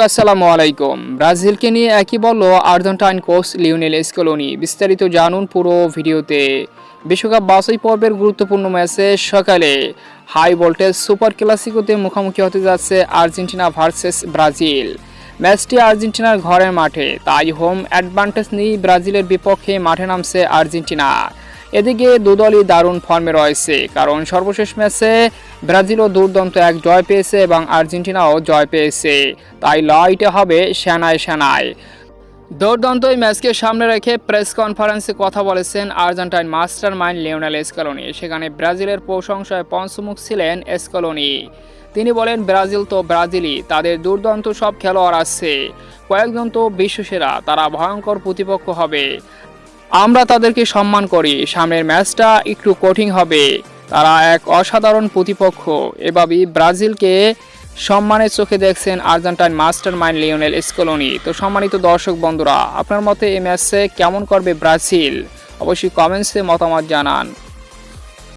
আসসালামু আলাইকুম। ব্রাজিলকে নিয়ে একই বলল আর্জেন্টাইন কোচ লিওনেল স্কলোনি। বিস্তারিত জানুন পুরো ভিডিওতে। বিশ্বকাপ বাছাই পর্বের গুরুত্বপূর্ণ ম্যাচে সকালে হাই ভোল্টেজ সুপার ক্লাসিকোতে মুখোমুখি হতে যাচ্ছে আর্জেন্টিনা ভার্সেস ব্রাজিল। ম্যাচটি আর্জেন্টিনার ঘরের মাঠে। তাই হোম অ্যাডভান্টেজ নিয়ে ব্রাজিলের বিপক্ষে মাঠে নামছে আর্জেন্টিনা। এদিকে দুদলই দারুণ ফর্মে রয়েছে, কারণ সর্বশেষ ম্যাচে ব্রাজিলও দুর্দান্ত এক জয় পেয়েছে এবং আর্জেন্টিনাও জয় পেয়েছে। তাই লড়াইটা হবে সেনায় সেনায়। দুর্দান্ত এই ম্যাচকে সামনে রেখে প্রেস কনফারেন্সে কথা বলেছেন Argentine mastermind Lionel Scaloni. সেখানে ব্রাজিলের প্রশংসায় পঞ্চমুখ ছিলেন এসকলোনি। তিনি বলেন, ব্রাজিল তো ব্রাজিলই, তাদের দুর্দান্ত সব খেলোয়াড় আছে। কয়েকজন তো বিশ্বসেরা, তারা ভয়ঙ্কর প্রতিপক্ষ হবে। আমরা তাদেরকে সম্মান করি। সামনের ম্যাচটা একটু কঠিন হবে। তারা এক অসাধারণ প্রতিপক্ষ। এভাবেই ব্রাজিলকে সম্মানের চোখে দেখছেন Argentine mastermind Lionel Scaloni. তো সম্মানিত দর্শক বন্ধুরা, আপনার মতে এই ম্যাচে কেমন করবে ব্রাজিল? অবশ্যই কমেন্টসে মতামত জানান।